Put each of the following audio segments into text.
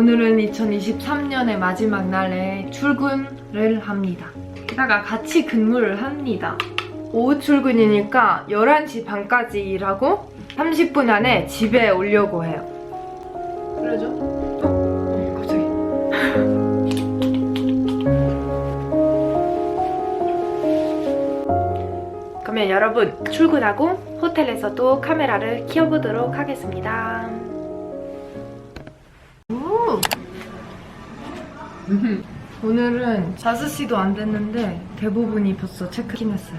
오늘은 2023년의 마지막 날에 출근을 합니다. 게다가 같이 근무를 합니다. 오후 출근이니까 11시 반까지 일하고 30분 안에 집에 오려고 해요. 그러죠? 어? 갑자기. 그러면 여러분 출근하고 호텔에서도 카메라를 켜보도록 하겠습니다. 오늘은 5시도 안 됐는데 대부분이 벌써 체크인 했어요.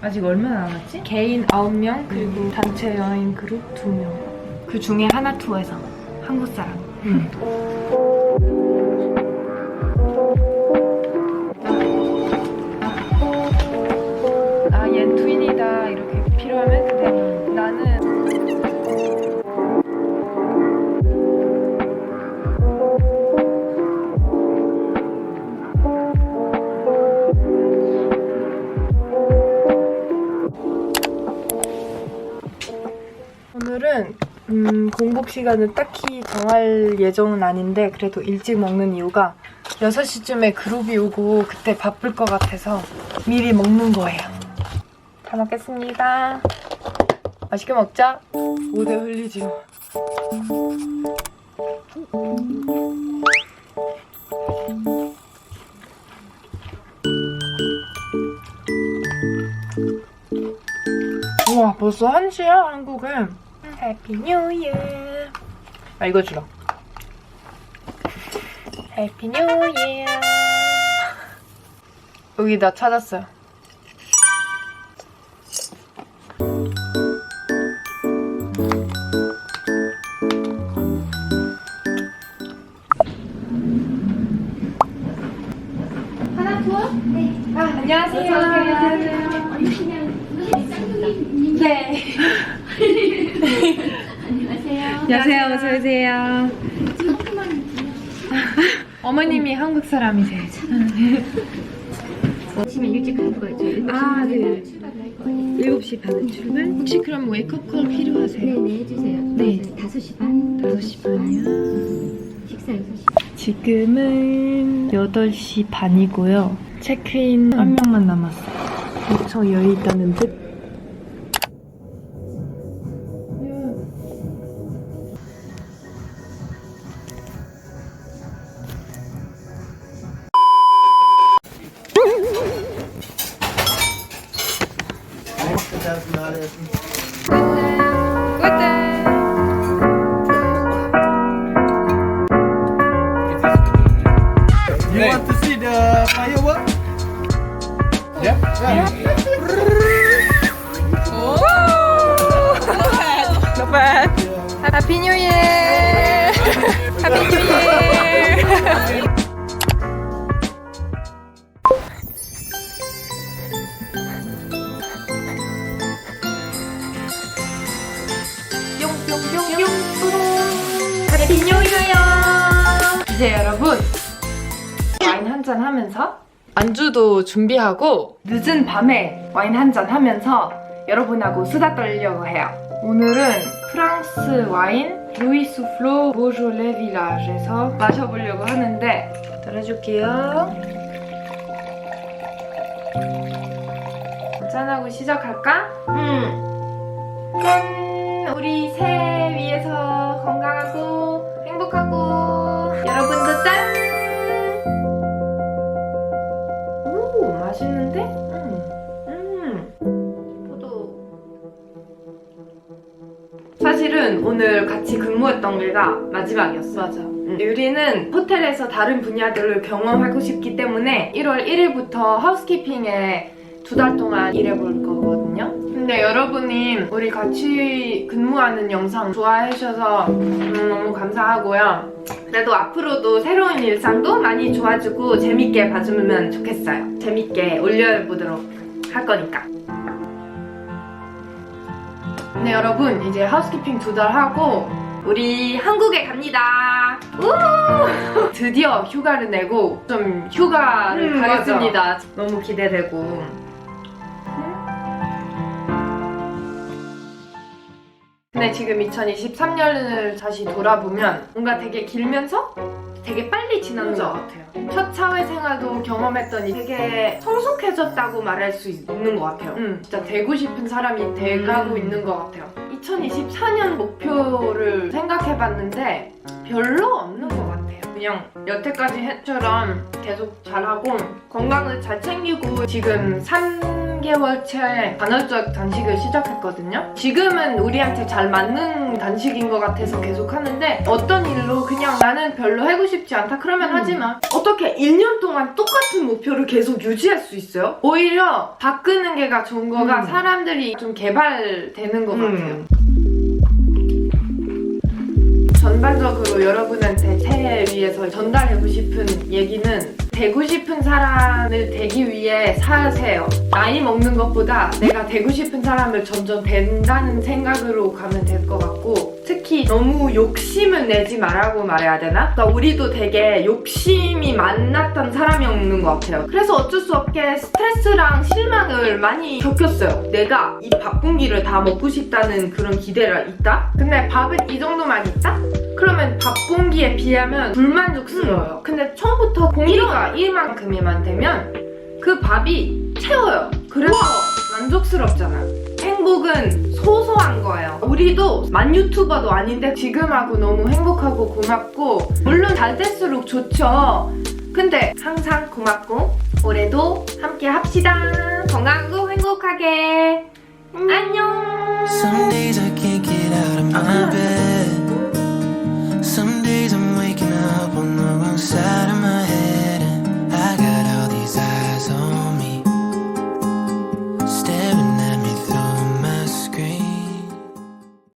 아직 얼마나 남았지? 개인 9명 그리고 단체 여행 그룹 2명. 그 중에 하나 투어에서 한국 사람. 음, 공복 시간을 딱히 정할 예정은 아닌데 그래도 일찍 먹는 이유가 6시쯤에 그룹이 오고 그때 바쁠 것 같아서 미리 먹는 거예요. 잘 먹겠습니다. 맛있게 먹자. 모대 흘리지 마. 우와 벌써 1시야 한국은. 해피 뉴 이어. 아 이거 주라. 해피 뉴 이어. 여기 나 찾았어요. 하나 투어? 네. 아, 안녕하세요. 어느 그냥 쌍둥이 네. 안녕하세요. 어서 오세요. 어머님이 한국 사람이세요. 오시면 일찍 갈 거죠. 아, 네. 출발을 할 거예요. 7시 반에 출발? 혹시 그럼 웨이크업콜 필요하세요? 네네 해주세요. 네. 5시 반. 5시 반이요? 식사 6시. 지금은 8시 반이고요. 체크인 한 명만 남았어요. 엄청 여유 있다는 듯. You want to see the firework? Yeah. Not bad. Happy New Year! Happy New Year! 이제 여러분 와인 한 잔 하면서 안주도 준비하고 늦은 밤에 와인 한 잔 하면서 여러분하고 수다 떨려고 해요. 오늘은 프랑스 와인 루이스 플로 보조레 빌라르에서 마셔보려고 하는데 들어줄게요. 짠하고 시작할까? 음. 짠! 우리 새해 위해서 건강하고 근무했던 게가 마지막이었어. 맞아. 유리는 호텔에서 다른 분야들을 경험하고 싶기 때문에 1월 1일부터 하우스키핑에 두 달 동안 일해볼 거거든요. 근데 여러분이 우리 같이 근무하는 영상 좋아해 주셔서 음, 너무 감사하고요. 그래도 앞으로도 새로운 일상도 많이 좋아지고 재밌게 봐주면 좋겠어요. 재밌게 올려보도록 할 거니까. 네 여러분 이제 하우스키핑 두 달 하고 우리 한국에 갑니다. 우! 드디어 휴가를 내고 좀 휴가를 음, 가겠습니다. 너무 기대되고. 근데 지금 2023년을 다시 돌아보면 뭔가 되게 길면서 되게 빨리 지나는 것 같아요. 첫 사회 생활도 경험했더니 되게 성숙해졌다고 말할 수 있는 것 같아요. 음, 진짜 되고 싶은 사람이 돼가고 음. 있는 것 같아요. 2024년 목표를 생각해봤는데 별로 없는 것 같아요. 그냥 여태까지 했처럼 계속 잘하고 건강을 잘 챙기고 지금 3개월째 간헐적 단식을 시작했거든요. 지금은 우리한테 잘 맞는 단식인 것 같아서 계속 하는데 어떤 일로 그냥 나는 별로 하고 싶지 않다 그러면 음. 하지 마. 어떻게 1년 동안 똑같은 목표를 계속 유지할 수 있어요? 오히려 바꾸는 게가 좋은 거가 음. 사람들이 좀 개발되는 것 음. 같아요. 전반적으로 여러분한테 새해 위해서 전달하고 싶은 얘기는 되고 싶은 사람을 되기 위해 사세요. 나이 먹는 것보다 내가 되고 싶은 사람을 점점 된다는 생각으로 가면 될 것 같고 특히 너무 욕심을 내지 말라고 말해야 되나? 그러니까 우리도 되게 욕심이 많았던 사람이었는 것 같아요. 그래서 어쩔 수 없게 스트레스랑 실망을 많이 겪었어요. 내가 이 밥 공기를 다 먹고 싶다는 그런 기대가 있다? 근데 밥은 이 정도만 있다? 그러면 밥 공기에 비하면 불만족스러워요. 근데 처음부터 공기가 이만큼이만 되면 그 밥이 채워요. 그래서 만족스럽잖아요. 행복은 소소한 거예요. 우리도 만 유튜버도 아닌데 지금하고 너무 행복하고 고맙고 물론 잘 될수록 좋죠. 근데 항상 고맙고 올해도 함께 합시다. 건강하고 행복하게. 안녕.